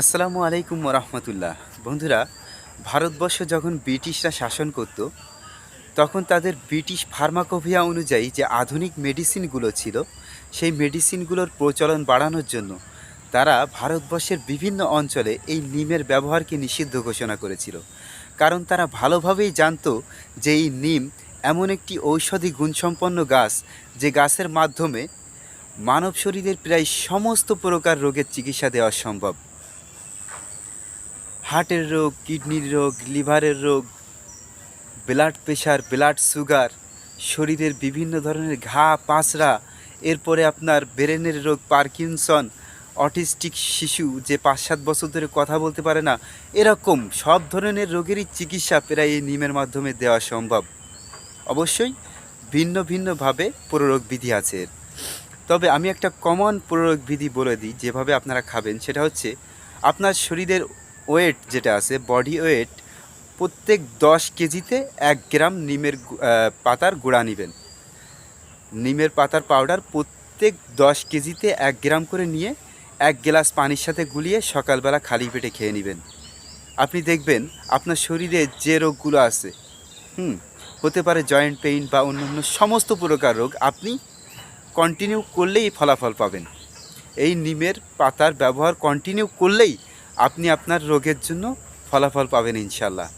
আসসালামু আলাইকুম রহমতুল্লাহ বন্ধুরা, ভারতবর্ষ যখন ব্রিটিশরা শাসন করত, তখন তাদের ব্রিটিশ ফার্মাকোভিয়া অনুযায়ী যে আধুনিক মেডিসিনগুলো ছিল, সেই মেডিসিনগুলোর প্রচলন বাড়ানোর জন্য তারা ভারতবর্ষের বিভিন্ন অঞ্চলে এই নিমের ব্যবহারকে নিষিদ্ধ ঘোষণা করেছিল। কারণ তারা ভালোভাবেই জানতো যে এই নিম এমন একটি ঔষধি গুণসম্পন্ন গাছ যে গাছের মাধ্যমে মানব শরীরের প্রায় সমস্ত প্রকার রোগের চিকিৎসা দেওয়া সম্ভব। হার্টের রোগ, কিডনির রোগ, লিভারের রোগ ব্লাড প্রেশার ব্লাড সুগার শরীরের বিভিন্ন ধরনের ঘা, পাঁচড়া, এরপরে আপনার ব্রেনের রোগ, পার্কিনসন, অটিস্টিক শিশু যে পাঁচ সাত বছর ধরে কথা বলতে পারে না, এরকম সব ধরনের রোগেরই চিকিৎসা প্রায় এই নিমের মাধ্যমে দেওয়া সম্ভব। অবশ্যই ভিন্ন ভিন্নভাবে প্রয়োগ বিধি আছে তবে আমি একটা কমন প্রয়োগ বিধি বলে দিই, যেভাবে আপনারা খাবেন, সেটা হচ্ছে আপনার শরীরের ওয়েট যেটা আছে, বডি ওয়েট প্রত্যেক দশ কেজিতে এক গ্রাম নিমের পাতার গুঁড়া নেবেন। নিমের পাতার পাউডার প্রত্যেক দশ কেজিতে এক গ্রাম করে নিয়ে এক গ্লাস পানির সাথে গুলিয়ে সকালবেলা খালি পেটে খেয়ে নেবেন। আপনি দেখবেন আপনার শরীরে যে রোগগুলো আছে, হুম, হতে পারে জয়েন্ট পেইন বা অন্যান্য সমস্ত প্রকার রোগ, আপনি কন্টিনিউ করলেই ফলাফল পাবেন। এই নিমের পাতার ব্যবহার কন্টিনিউ করলেই আপনি আপনার রোগের জন্য ফলাফল পাবেন ইনশাল্লাহ